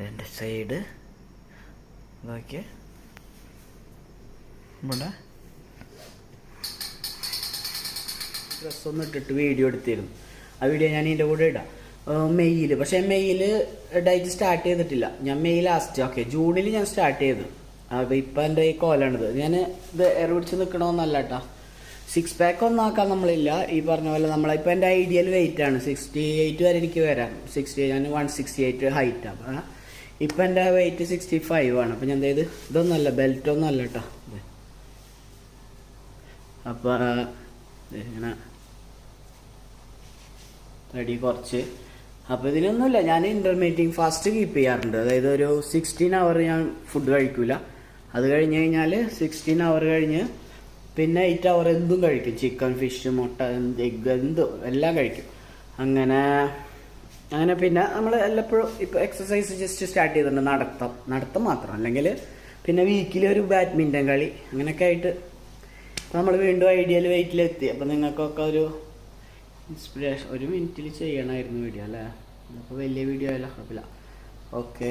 അതിന്റെ സൈഡ്. നോക്കിയേ. ഇവിടെ ഡ്രസ്സ് ഒന്ന് ഇട്ടിട്ട് വീഡിയോ എടുത്തിരുന്നു. ആ വീഡിയോ ഞാൻ ഇതിന്റെ കൂടെ ഇടാം. മെയ്യിൽ പക്ഷേ മെയ്യിൽ ഡേറ്റ് സ്റ്റാർട്ട് ചെയ്തിട്ടില്ല. ഞാൻ മെയ് ലാസ്റ്റ് ഓക്കെ ജൂണിൽ ഞാൻ സ്റ്റാർട്ട് ചെയ്തു. അപ്പോൾ ഇപ്പം എന്റെ ഈ കോലാണിത്. ഞാൻ ഇത് എയർ പിടിച്ച് നിൽക്കണമെന്നല്ല കേട്ടോ സിക്സ് പാക്ക് ഒന്നും ആക്കാൻ നമ്മളില്ല. ഈ പറഞ്ഞ പോലെ നമ്മളിപ്പോൾ എന്റെ ഐഡിയൽ വെയിറ്റ് ആണ്. സിക്സ്റ്റി എയ്റ്റ് വരെ എനിക്ക് വരാം. സിക്സ്റ്റി ഞാൻ വൺ സിക്സ്റ്റി എയ്റ്റ് ഹൈറ്റ് അപ്പം ഇപ്പം എന്റെ വെയിറ്റ് സിക്സ്റ്റി ഫൈവ് ആണ്. അപ്പം ഞാൻ ഇതൊന്നല്ല ബെൽറ്റ് ഒന്നും അല്ല കേട്ടോ അപ്പോൾ ഇങ്ങനെ കുറച്ച്. അപ്പോൾ ഇതിനൊന്നുമില്ല ഞാൻ ഇന്റർമീഡിയറ്റ് ഫാസ്റ്റ് കീപ്പ് ചെയ്യാറുണ്ട്. അതായത് ഒരു സിക്സ്റ്റീൻ അവർ ഞാൻ ഫുഡ് കഴിക്കില്ല അത് കഴിഞ്ഞ് കഴിഞ്ഞാൽ സിക്സ്റ്റീൻ അവർ കഴിഞ്ഞ് പിന്നെ എയ്റ്റ് അവർ എന്തും കഴിക്കും. ചിക്കൻ ഫിഷ് മുട്ട എഗ് എന്തും എല്ലാം കഴിക്കും. അങ്ങനെ അങ്ങനെ പിന്നെ നമ്മൾ എല്ലപ്പോഴും ഇപ്പോൾ എക്സസൈസ് ജസ്റ്റ് സ്റ്റാർട്ട് ചെയ്തിട്ടുണ്ട്. നടത്തം. നടത്തം മാത്രം. അല്ലെങ്കിൽ പിന്നെ വീക്കിലി ഒരു ബാഡ്മിന്റൺ കളി. അങ്ങനെയൊക്കെ ആയിട്ട് നമ്മൾ വീണ്ടും ഐഡിയൽ വെയിറ്റിലെത്തി അപ്പോൾ നിങ്ങൾക്കൊക്കെ ഒരു ഇൻസ്പിറേഷൻ ഒരു മിനിറ്റിൽ ചെയ്യണമായിരുന്നു വീഡിയോ അല്ലേ? അപ്പോൾ വലിയ വീഡിയോ കുഴപ്പമില്ല. ഓക്കെ